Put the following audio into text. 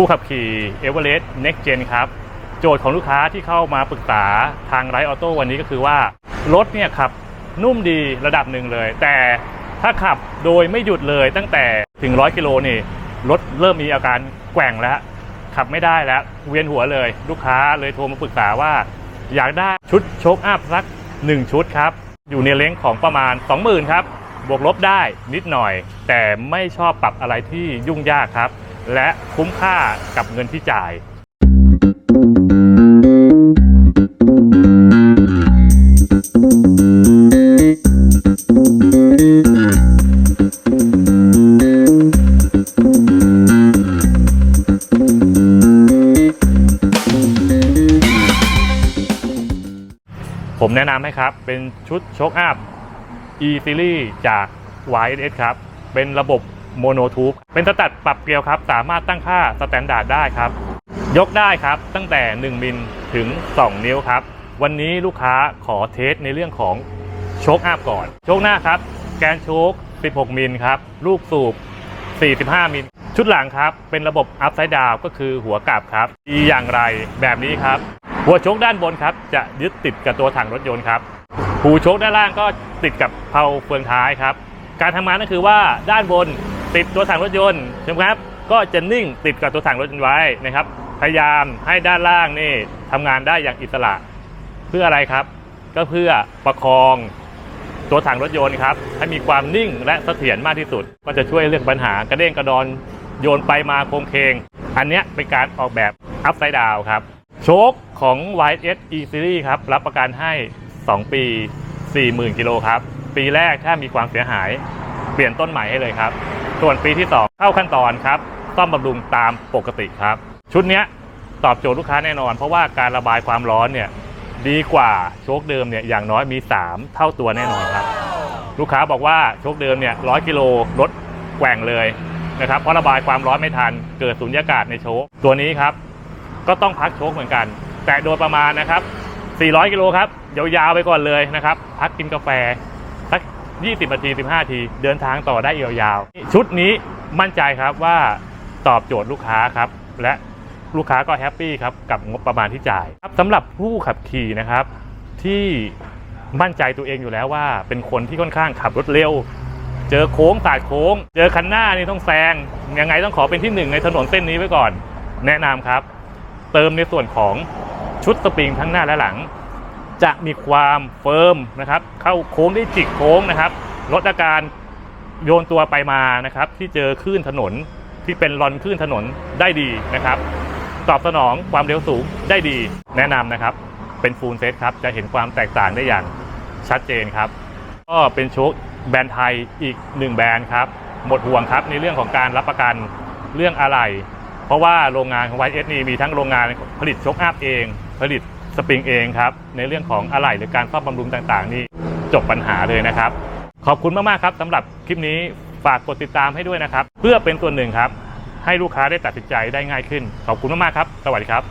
ผู้ขับขี่ e v e r e s t Next Gen ครับ โจทย์ของลูกค้าที่เข้ามาปรึกษาทางไรออโต้วันนี้ก็คือว่า รถเนี่ยขับนุ่มดีระดับหนึ่งเลย แต่ถ้าขับโดยไม่หยุดเลยตั้งแต่ถึง100กิโลนี่รถเริ่มมีอาการแกว่งแล้ว ขับไม่ได้แล้ว เวียนหัวเลย ลูกค้าเลยโทรมาปรึกษาว่า อยากได้ชุดโชคอัพสัก 1 ชุดครับ อยู่ในเลนส์ของประมาณ 20,000 ครับ บวกลบได้นิดหน่อย แต่ไม่ชอบปรับอะไรที่ยุ่งยากครับ และคุ้มค่ากับเงินที่จ่ายผมแนะนำให้ครับ เป็นชุดโชคอัพ e series จาก YSS ครับ เป็นระบบ โมโนทูบเป็นสแตัดปรับเกลียวครับ สามารถตั้งค่าสแตนดาร์ดได้ครับ ยกได้ครับตั้งแต่ 1 มิลถึง 2 นิ้วครับ วันนี้ลูกค้าขอเทสในเรื่องของโชคอัพก่อน โชคหน้าครับ แกนโชค 16 มิลครับ ลูกสูบ 45 มิล ชุดหลังครับ เป็นระบบ upside down ก็คือหัวกลับครับดีอย่างไรแบบนี้ครับ หัวโชคด้านบนครับ จะยึดติดกับตัวถังรถยนต์ครับหูโชคด้านล่างก็ติดกับเพลาเฟืองท้ายครับ การทำงานก็คือว่าด้านบน ติดตัวถังรถยนต์ใช่ไหมครับ ก็จะนิ่งติดกับตัวถังรถยนต์ไว้นะครับ พยายามให้ด้านล่างนี่ทำงานได้อย่างอิสระ เพื่ออะไรครับ ก็เพื่อประคองตัวถังรถยนต์ครับ ให้มีความนิ่งและเสถียรมากที่สุด ก็จะช่วยเรื่องปัญหากระเด้งกระดอนโยนไปมาโคงเคง อันนี้เป็นการออกแบบ upside down ครับ โชคของ YS E Series ครับ รับประกันให้ 2 ปี 40,000 กิโลครับ ปีแรกถ้ามีความเสียหาย เปลี่ยนต้นใหม่ให้เลยครับ ส่วนปีที่ 2 เข้าขั้นตอนครับซ่อมบำรุงตามปกติครับ ชุดนี้ตอบโจทย์ลูกค้าแน่นอน เพราะว่าการระบายความร้อนเนี่ยดีกว่าโชคเดิมเนี่ยอย่างน้อยมี 3 เท่าตัวแน่นอนครับ ลูกค้าบอกว่าโชคเดิมเนี่ยร้อยกิโลรถแกว่งเลยนะครับเพราะระบายความร้อนไม่ทันเกิดสุญญากาศในโชคตัวนี้ครับ ก็ต้องพักโชคเหมือนกัน แต่โดยประมาณนะครับ 400 กิโลครับยาวๆไปก่อนเลยนะครับ พักกินกาแฟ 20นาที 15นาที เดินทางต่อได้ยาวๆ ชุดนี้มั่นใจครับว่าตอบโจทย์ลูกค้าครับ และลูกค้าก็แฮปปี้ครับ กับงบประมาณที่จ่ายครับสำหรับผู้ขับขี่นะครับ ที่มั่นใจตัวเองอยู่แล้วว่า เป็นคนที่ค่อนข้างขับรถเร็ว เจอโค้งสาดโค้ง เจอคันหน้านี่ต้องแซงยังไงต้องขอเป็นที่หนึ่งในถนนเส้นนี้ไว้ก่อน แนะนำครับ เติมในส่วนของชุดสปริงทั้งหน้าและหลัง จะมีความเฟิร์มนะครับ เข้าโค้งได้จิกโค้งนะครับ ลดอาการโยนตัวไปมานะครับ ที่เจอคลื่นถนนที่เป็นรอนคลื่นถนนได้ดีนะครับ ตอบสนองความเร็วสูงได้ดี แนะนำนะครับ เป็นฟูลเซตครับ จะเห็นความแตกต่างได้อย่างชัดเจนครับ ก็เป็นโชคแบรนด์ไทยอีกหนึ่งแบรนด์ครับ หมดห่วงครับในเรื่องของการรับประกันเรื่องอะไหล่เพราะว่าโรงงานของ YS นี่มีทั้งโรงงานผลิตโชคอัพเอง ผลิต สปริงเองครับ ในเรื่องของอะไหล่หรือการซ่อมบำรุงต่างๆ นี่จบปัญหาเลยนะครับ ขอบคุณมากๆครับสำหรับคลิปนี้ฝากกดติดตามให้ด้วยนะครับ เพื่อเป็นส่วนหนึ่งครับ ให้ลูกค้าได้ตัดสินใจได้ง่ายขึ้น ขอบคุณมากๆครับ สวัสดีครับ